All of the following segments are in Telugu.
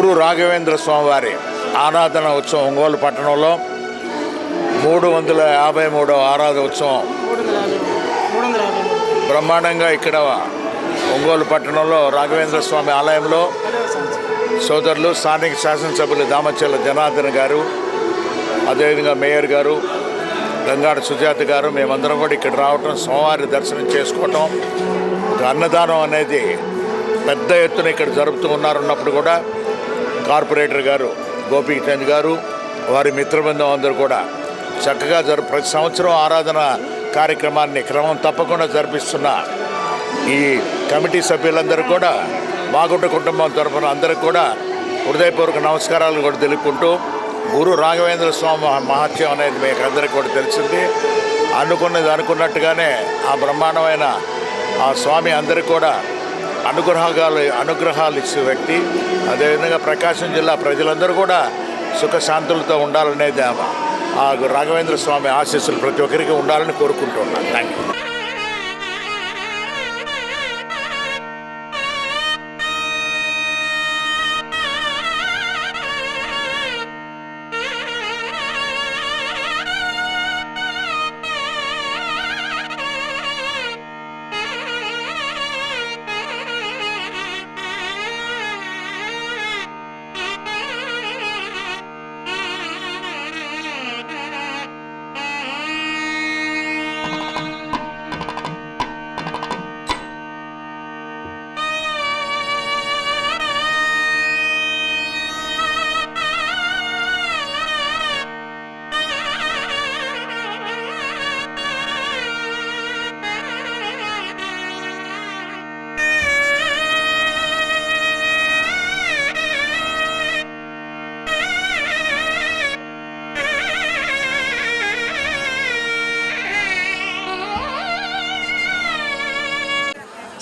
రాఘవేంద్ర స్వామివారి ఆరాధన ఉత్సవం ఒంగోలు పట్టణంలో. మూడు వందల యాభై మూడవ ఆరాధన ఉత్సవం. బ్రహ్మాండంగా ఇక్కడ ఒంగోలు పట్టణంలో రాఘవేంద్ర స్వామి ఆలయంలో సోదరులు స్థానిక శాసనసభ్యులు దామచల్ల జనార్దన్ గారు అదేవిధంగా మేయర్ గారు గంగాడ సుజాత గారు మేమందరం కూడా ఇక్కడ రావటం సోమవారి దర్శనం చేసుకోవటం అన్నదానం అనేది పెద్ద ఎత్తున ఇక్కడ జరుపుతూ ఉన్నారున్నప్పుడు కూడా కార్పొరేటర్ గారు గోపీచంద్ గారు వారి మిత్రబృందం అందరూ కూడా చక్కగా జరు ప్రతి సంవత్సరం ఆరాధన కార్యక్రమాన్ని క్రమం తప్పకుండా జరిపిస్తున్న ఈ కమిటీ సభ్యులందరూ కూడా మాగుంట కుటుంబం తరఫున అందరికి కూడా హృదయపూర్వక నమస్కారాలు కూడా తెలుపుకుంటూ గురు రాఘవేంద్ర స్వామి మహత్యం అనేది మీకు అందరికీ కూడా తెలిసింది. అనుకున్నది అనుకున్నట్టుగానే ఆ బ్రహ్మాండమైన ఆ స్వామి అందరికీ కూడా అనుగ్రహాలు అనుగ్రహాలు ఇచ్చే వ్యక్తి. అదేవిధంగా ప్రకాశం జిల్లా ప్రజలందరూ కూడా సుఖశాంతులతో ఉండాలనేది ఆ- ఆ రాఘవేంద్ర స్వామి ఆశీస్సులు ప్రతి ఒక్కరికి ఉండాలని కోరుకుంటున్నాను థ్యాంక్ యూ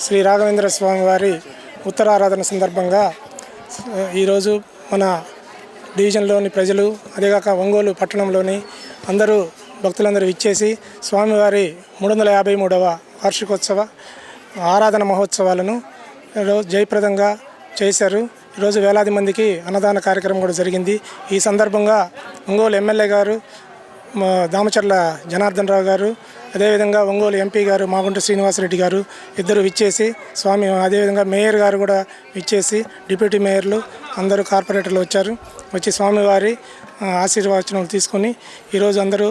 శ్రీ రాఘవేంద్ర స్వామి వారి ఉత్తరారాధన సందర్భంగా ఈరోజు మన డివిజన్లోని ప్రజలు అదేగాక ఒంగోలు పట్టణంలోని అందరూ భక్తులందరూ ఇచ్చేసి స్వామివారి మూడు వందల యాభై మూడవ వార్షికోత్సవ ఆరాధన మహోత్సవాలను జయప్రదంగా చేశారు. ఈరోజు వేలాది మందికి అన్నదాన కార్యక్రమం కూడా జరిగింది. ఈ సందర్భంగా ఒంగోలు ఎమ్మెల్యే గారు మా దామచర్ల జనార్దన్ రావు గారు అదేవిధంగా ఒంగోలు ఎంపీ గారు మాగుంట శ్రీనివాసరెడ్డి గారు ఇద్దరు విచ్చేసి స్వామి అదేవిధంగా మేయర్ గారు కూడా విచ్చేసి డిప్యూటీ మేయర్లు అందరూ కార్పొరేటర్లు వచ్చారు. వచ్చి స్వామివారి ఆశీర్వచనాలు తీసుకొని ఈరోజు అందరూ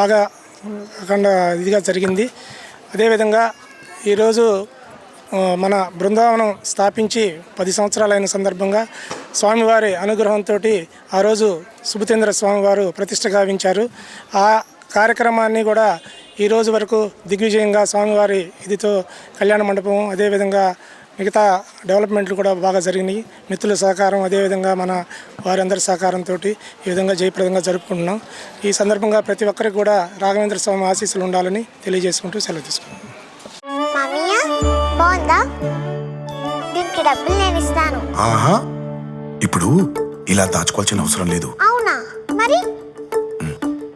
బాగా అఖండ ఇదిగా జరిగింది. అదేవిధంగా ఈరోజు మన బృందావనం స్థాపించి పది సంవత్సరాలైన సందర్భంగా స్వామివారి అనుగ్రహంతో ఆ రోజు సుభతేంద్ర స్వామివారు ప్రతిష్ట గావించారు. ఆ కార్యక్రమాన్ని కూడా ఈ రోజు వరకు దిగ్విజయంగా స్వామివారి ఇదితో కళ్యాణ మండపం అదేవిధంగా మిగతా డెవలప్మెంట్లు కూడా బాగా జరిగినాయి. మిత్రుల సహకారం అదేవిధంగా మన వారందరి సహకారంతో ఈ విధంగా జయప్రదంగా జరుపుకుంటున్నాం. ఈ సందర్భంగా ప్రతి ఒక్కరికి కూడా రాఘవేంద్ర స్వామి ఆశీస్సులు ఉండాలని తెలియజేసుకుంటూ సెలవు ఆహా! ఇప్పుడు ఇలా దాచుకోవాల్సిన అవసరం లేదు.